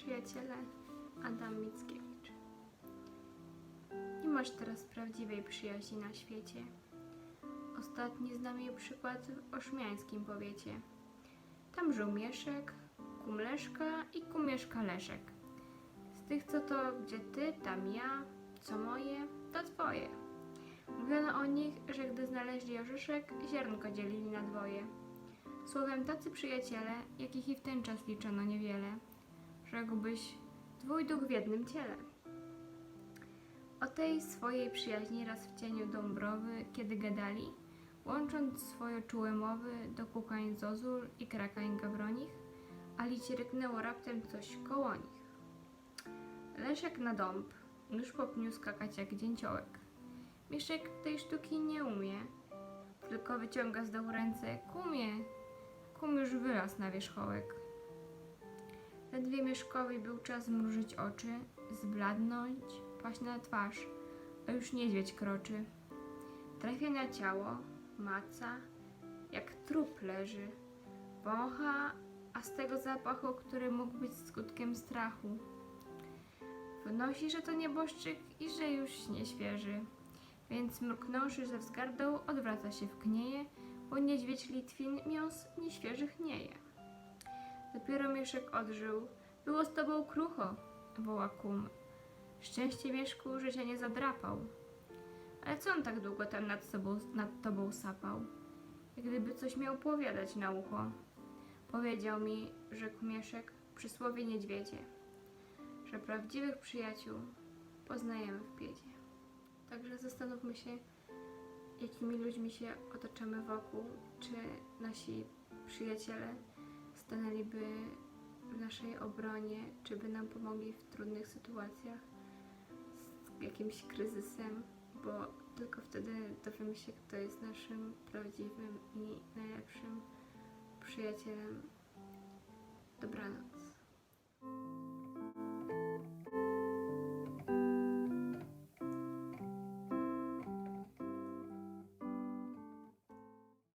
przyjaciele, Adam Mickiewicz. Nie masz teraz prawdziwej przyjaźni na świecie. Ostatni znam jej przykład w oszmiańskim powiecie. Tam żył Mieszek, Kumleszka i Kumieszka Leszek. Z tych co to, gdzie ty, tam ja, co moje, to twoje. Mówiono o nich, że gdy znaleźli orzeszek, ziarnko dzielili na dwoje. Słowem tacy przyjaciele, jakich i w ten czas liczono niewiele. Rzekłbyś, dwój duch w jednym ciele. O tej swojej przyjaźni raz w cieniu Dąbrowy, kiedy gadali, łącząc swoje czułe mowy do kukań zozul i krakań gawronich, ali ryknęło raptem coś koło nich. Leszek na dąb, nóż po pniu skakać jak dzięciołek. Mieszek tej sztuki nie umie, tylko wyciąga z dołu ręce, kumie, kum już wyraz na wierzchołek. Ledwie Mieszkowi był czas mrużyć oczy, zbladnąć, paść na twarz, a już niedźwiedź kroczy. Trafia na ciało, maca, jak trup leży, wącha, a z tego zapachu, który mógł być skutkiem strachu. Wnosi, że to nieboszczyk i że już nie świeży, więc mruknąwszy ze wzgardą, odwraca się w knieje, bo niedźwiedź Litwin miąs nieświeżych nie je. Dopiero Mieszek odżył. Było z tobą krucho, woła kum. Szczęście Mieszku, że cię nie zadrapał. Ale co on tak długo tam nad, sobą, nad tobą sapał? Jak gdyby coś miał powiadać na ucho. Powiedział mi, rzekł Mieszek, przysłowie niedźwiedzie, że prawdziwych przyjaciół poznajemy w biedzie. Także zastanówmy się, jakimi ludźmi się otaczamy wokół, czy nasi przyjaciele stanęliby w naszej obronie, czy by nam pomogli w trudnych sytuacjach, z jakimś kryzysem, bo tylko wtedy dowiemy się, kto jest naszym prawdziwym i najlepszym przyjacielem. Dobranoc.